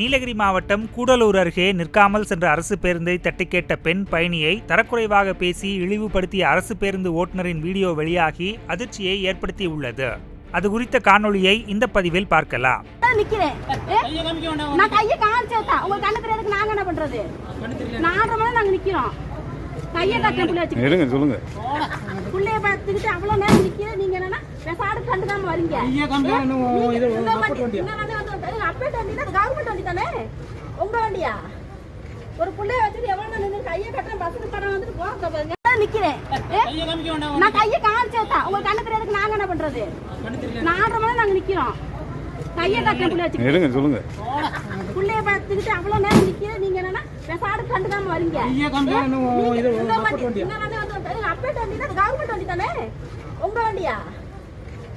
நீலகிரி மாவட்டம் கூடலூர் அருகே நிற்காமல் சென்ற அரசு பேருந்தை தட்டி கேட்ட பெண் பயணியை தரக்குறைவாக பேசி இழிவுபடுத்திய அரசு பேருந்து ஓட்டுநரின் வீடியோ வெளியாகி அதிர்ச்சியை ஏற்படுத்தியுள்ளது. அது குறித்த காணொளியை இந்த பதிவில் பார்க்கலாம். சொல்லுங்க. பெசாடு கண்டுக்காம வரீங்க. காமிச்சா? இன்னும் நீங்க இது அப்பட் வண்டி- வண்டியா? இந்த வண்டி வந்து அப்பேட் வண்டி தான் கவர்மெண்ட் வண்டி தானே? உங்க வண்டியா? ஒரு புள்ளைய வச்சுட்டு எவ்வளவு நேரம் நின்னு கையை கட்டுறேன் பஸ்ஸுக்கு படம் வந்துட்டு போக பாருங்க. நான் நிக்கிறேன்? கையை காமிக்க வேண்டாம். நான் கையை காமிச்சேன் உங்களுக்கு கண்ணு தெரியாதுக்கு நாங்க என்ன பண்றது? நாலரை மணி நாங்க நிக்கிறோம். கையை கட்டுறேன் புள்ளை வச்சுக்கிட்டு. சொல்லுங்க. புள்ளைய பார்த்துக்கிட்டு அவ்வளவு நேரம் நிக்கிறேன். நீங்க என்னன்னா பெசாடு கண்டுக்காம வரீங்க. காமிச்சா இன்னும் நீங்க இது அப்பட் வண்டி- அப்பேட் வண்டி. தான் கவர்மெண்ட் வண்டி தானே? உங்க வண்டியா?